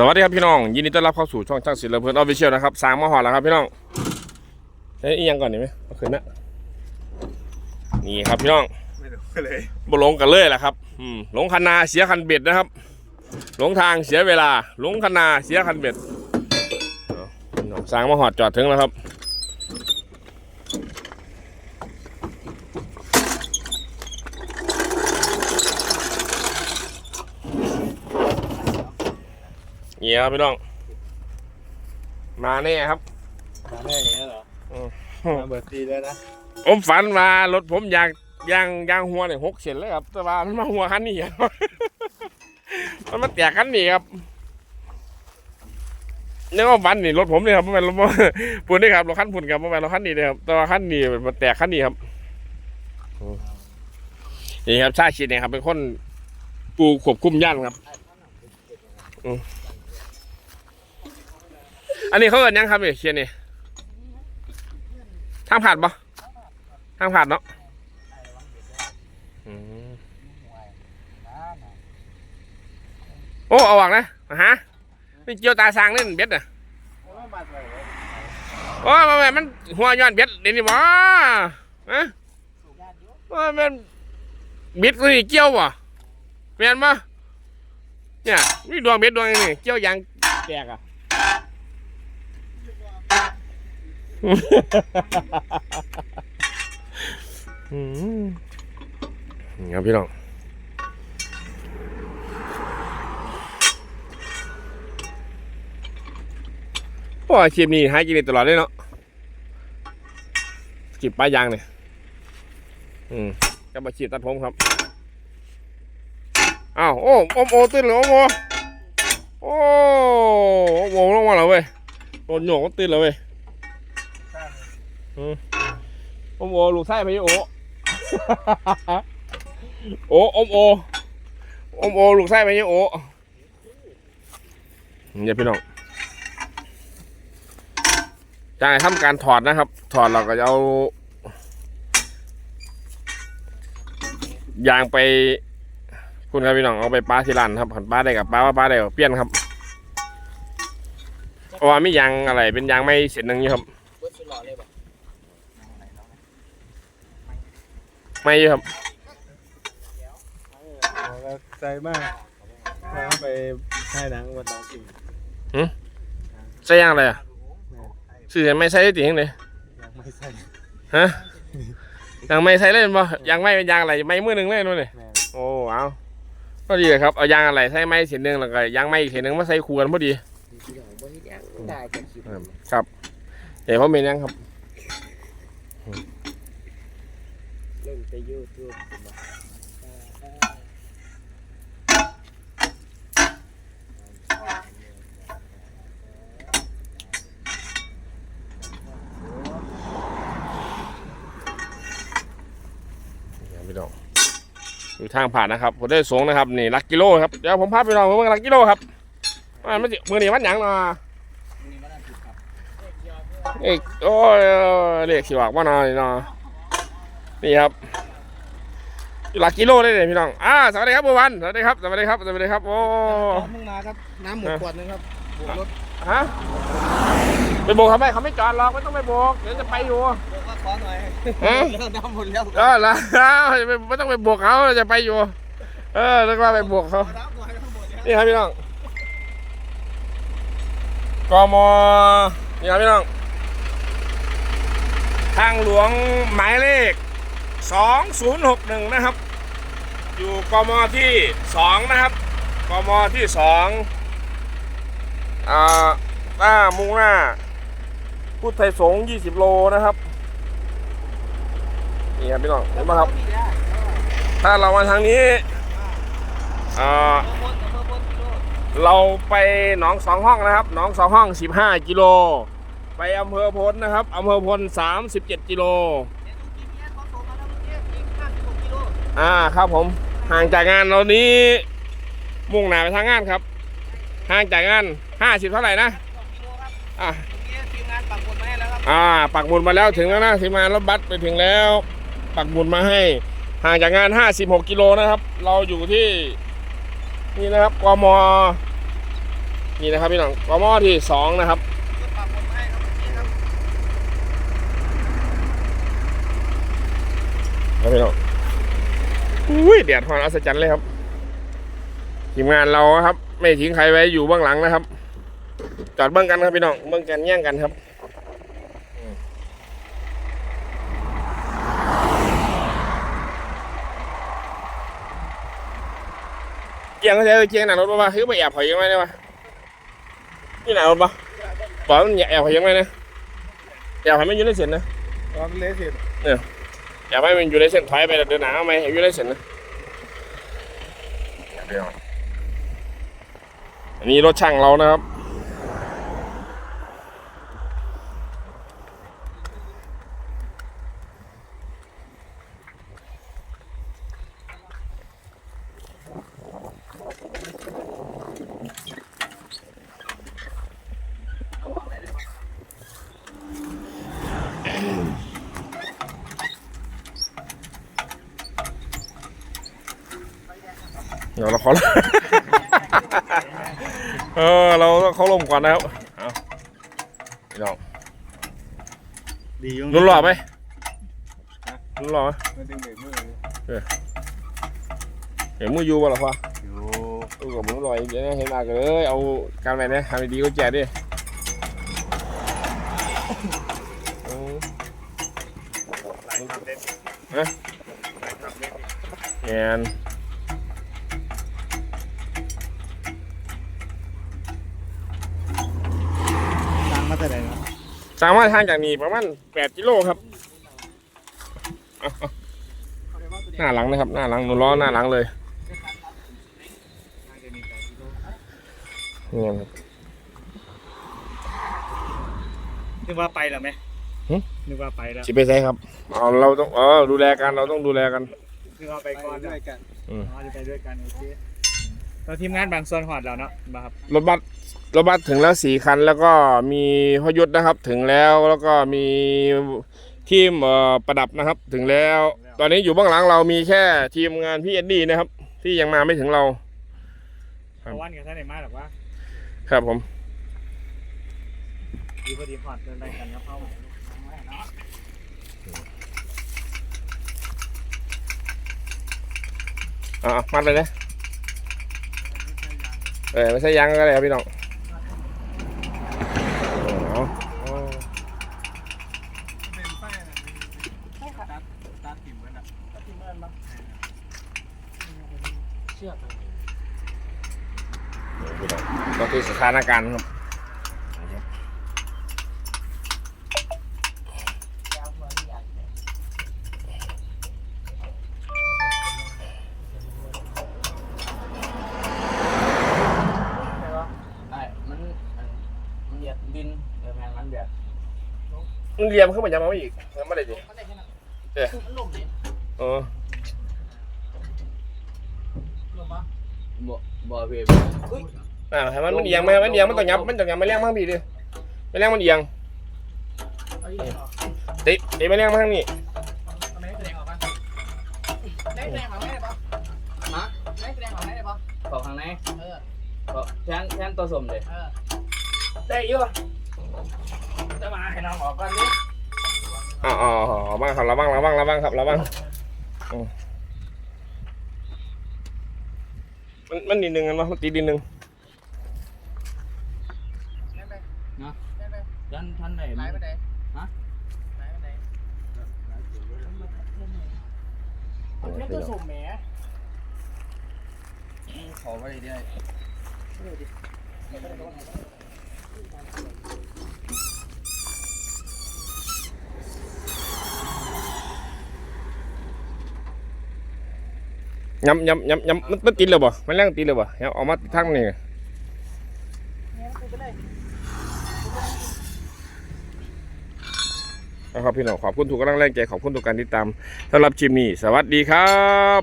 สวัสดีครับพี่น้อง ยินดีต้อนรับเข้าสู่ช่องช่างศิลป์เพื่อนออฟฟิเชียลนะครับสร้างมาหอดแล้วครับพี่น้องเอ้ยอีกอยังก่อนดีไหมเอาขึ้นนะนี่ครับพี่น้องไม่รู้เลยบ่หลงกันเลยแหละครับอืมหลงคันนาเสียคันเบ็ดนะครับ หลงทางเสียเวลา หลงคันนาเสียคันเบ็ดเอาพี่น้องสร้างมาหอดจอดถึงแล้วครับ นี่ครับพี่น้อง มาแน่ครับมาแน่อย่างนี้เหรออืมมาเบิร์ดดีเลยนะผมฝันว่ารถผมยางยางยางหัวเนี่ยหกเส้นเลยครับ แต่ว่ามันมาหัวคันนี้ครับมันมาแตกคันนี้ครับเนี่ยว่าฝันนี่รถผมเนี่ยครับมันเป็นรถปุ่นนี่ครับรถคันปุ่นครับมันเป็นรถคันนี้เลยครับแต่ว่าคันนี้มันแตกคันนี้ครับอืมนี่ครับชาชิดเนี่ยครับ เป็นคนปูควบคุมย่านครับ อันนี้เขาเอินยังครับเนี่ยเชียร์นี่ทางผ่านปะทางผ่านเนาะโอ้เอาหวังนะฮะนี่เจียวตาสางเล่นเบ็ดอะโอ้มาแม่มันหัวย้อนเบ็ดเดี๋ยวนี้บ่ฮะโอ้ยมันบิดนี่เกี่ยวบ่แม่นบ่เนี่ยนี่ดวงเบ็ดดวงนี่เกี่ยวยางแตกอะ อืมนี่ ครับพี่น้องโอ้อาชีพนี้หากินได้ตลอดเลยเนาะกีบปลายยางเนี่ยอืมกับอาชีพตัดผมครับ อ้าว โอ้โอมโอตื่นเลยโอมโอโอ้โอมโอลงมาแล้วเว้ยโดนโยกก็ตื่นแล้วเว้ย อมโอลูกไส้พายุโอโอโอมโอโอมโอลูกไส้พายุโอเนี่ยพี่น้องจะทำการถอดนะครับ ถอดเราก็จะเอายางไป คุณครับพี่น้องเอาไปป้าที่ร้านครับป้าได้กับป้าว่าป้าได้กับเปี้ยนครับเพราะว่าไมียางอะไรเป็นยางไม่เสร็จหนึ่งอยู่ครับ เบิดสุดหล่อเลยบ่ ไม่อยู่ครับแล้วใจมากมาไปให้หนังวันน้องกินใส่ยางอะไรอะสื่อไม่ใส่ได้ติงเลยยังไม่ใส่ฮะยังไม่ใส่เล่นบ่ยังไม่เป็นยางอะไรไม่มือหนึ่งเลยนู่นนี่แม่โอ้เอาพอดีเลยครับเอายางอะไรใส่ไม้เสียหนึ่งแล้วก็ยางไม้อีกเสียหนึ่งมาใส่คู่กันพอดีที่หลังบ่เฮ็ดหยังได้กันคิดครับเดี๋ยวเขาเป็นยังครับ เล่นไป YouTube บ่เนี่ยพี่น้องอยู่ทางผ่านนะครับผมได้สูงนะครับนี่ลักกิโลครับเดี๋ยวผมพาไปลองเมื่อลักกิโลครับอ่ามันสิมือนี่มันหยังเนาะมีมันอันผิดครับเอกโอ้ยเรียกสิวากว่าหน่อยเนาะ นี่ครับหลักกิโลได้เลยพี่น้องอ่าสวัสดีครับบัววันสวัสดีครับสวัสดีครับสวัสดีครับโอ้มึงมาครับน้ำหมดขวดนึงครับบวกรถฮะไปโบกทำไมเขาไม่จอดหรอกไม่ต้องไปโบกเดี๋ยวจะไปอยู่บวกก็ขอหน่อยเอ๊ะเรื่องน้ำหมดแล้วเออแล้วไม่ต้องไปโบกเขาจะไปอยู่ เออแล้วก็ไปโบกเขาน้ำหน่อยน้ำหมดแล้วนี่ครับพี่น้องกมนี่ครับพี่น้องทางหลวงหมายเลข 2061 นะครับ อยู่กมที่ 2 นะครับกมที่2อ่าหน้ามุ่งหน้า พุทธไทยสงฆ์20 โลนะครับ นี่ครับพี่น้องเห็นไหมครับ ถ้าเรามาทางนี้อ่าเราไปหนองสองห้องนะครับ หนองสองห้อง 15 กิโล ไปอำเภอพลนะครับอำเภอพล 37 กิโล อ่าครับผม ห่างจากงานเรานี้ มุ่งหน้าไปทางงานครับ ห่างจากงาน50เท่าไหร่นะอ่าทีมงานปักหมุดมาให้แล้วครับอ่าปักหมุดมาแล้วถึงแล้วนะทีมงานรถบัสไปถึงแล้ว ปักหมุดมาให้ ห่างจากงาน 56 กิโลนะครับ เราอยู่ที่ นี่นะครับกมนี่นะครับพี่น้องกมที่สองนะครับปรับผมให้ครับนี่ครับครับพี่น้อง อุ้ยแดดฮอนอัศจรรย์เลยครับทีมงานเราครับ ไม่ทิ้งใครไว้อยู่เบื้องหลังนะครับ จอดเบื้องกันครับพี่น้องเบื้องกันแย่งกันครับอืมเกียงก็ใช้เกียงหนังรถป่ะคือไปแอบหอยยังไงได้ปะนี่หนังรถป่ะบอกว่ามันแอบหอยยังไงนะแอบหอยไม่อยู่ในเส้นนะตอนเละเสร็จ อย่าให้มันอยู่ในเส้นถอยไปเดินหนาเอาไหมให้อยู่ในเส้นนะอันนี้รถช่างเรานะครับ เดี๋ยวเราขอ เออเราต้องเข้าลมก่อนนะครับเอาพี่น้องดีอยู่นุ่นหล่อไหมนุ่นหล่อไหมมันดึงเบรกมือเลยเห็นมืออยู่บ่หรอพ่ออยู่เออกับมือลอยเดี๋ยวนี้เห็นมากเลยเอาการแบบนี้ทำดีๆก็แจกดิเออหลายครับเล่น สามารถทางจากนี้ประมาณ8กิโลครับเอาเอาหน้าหลังนะครับ หน้าหลังหนูล้อหน้าหลังเลยนี่ครับนึกว่าไปแล้วไหมหึนึกว่าไปแล้วสิไปใช่ครับเอาเราต้องเออดูแลกันเราต้องดูแลกันนึกว่าไปก่อนด้วยกันอืมอ๋อจะไปด้วยกันโอเคเราทีมงานบางส่วนหอดแล้วเนาะมาครับรถบัส รถบัสถึงแล้วสี่คัน แล้วก็มีพยุทธนะครับถึงแล้วแล้วก็มีทีมเอ่อประดับนะครับถึงแล้ว ตอนนี้อยู่เบื้องหลังเรามีแค่ทีมงานพี่เอ็ดดี้นะครับ ที่ยังมาไม่ถึงเราครับเพราะวันกับท่านไหนมาหรอกว่าครับผมดีพอดีหอดเดินไปกันครับเข้าอะมัดไปเลยเออไม่ใช่ยางก็ได้ครับพี่น้องเอาเอา เป็นป้ายอะไรใช่ค่ะตัดตัดถิ่มกันอะ นั่นปะเชือกอะไรก็คือสถานการณ์ครับเหมือนใหญ่ไอ้มันมันเหยียดดินเออแมงมันเหยียดมันเรียมขึ้นมาจะมาอีกยังไม่ได้ดิมันได้แค่นั้นเอออ ล่มปะ บ่บ่เพียเฮ้ยอ่าให้มันมันเอียงไหมมันเอียงมันต้องยับมันต้องยับไม่แรงมากพี่ดิไม่แรงมันเอียงเอาอีกเหรอติติไม่แรงมากนี่เอาแม่แสดงออกปะแม่แสดงออกไหมได้ปะฮะแม่แสดงออกไหมได้ปะขอข้างในเออขอแทนแทนตัวสมเลยเออได้อยู่จะมาให้น้องออกก่อนนี่อ๋ออ๋ออ๋อบ้างครับระวังระวังระวังครับระวังอื มมันมันนิดนึงกันวะมันตีนิดนึงแม่ไปแม่ไปยันท่านไหนไหลไปไหนฮะไหลไปไหนมันแค่ตัวสุ่มแหมขอไว้ได้ ย้ำย้ำย้ำย้ำมันมันติดเลยบ่มันแรงติดเลยบ่เดี๋ยวออกมาทั้งนี่ยกูไปเลยนะครับพี่น้องขอบคุณทุกกำลังแรงใจขอบคุณทุกการติดตามสำหรับชิมมี่สวัสดีครับ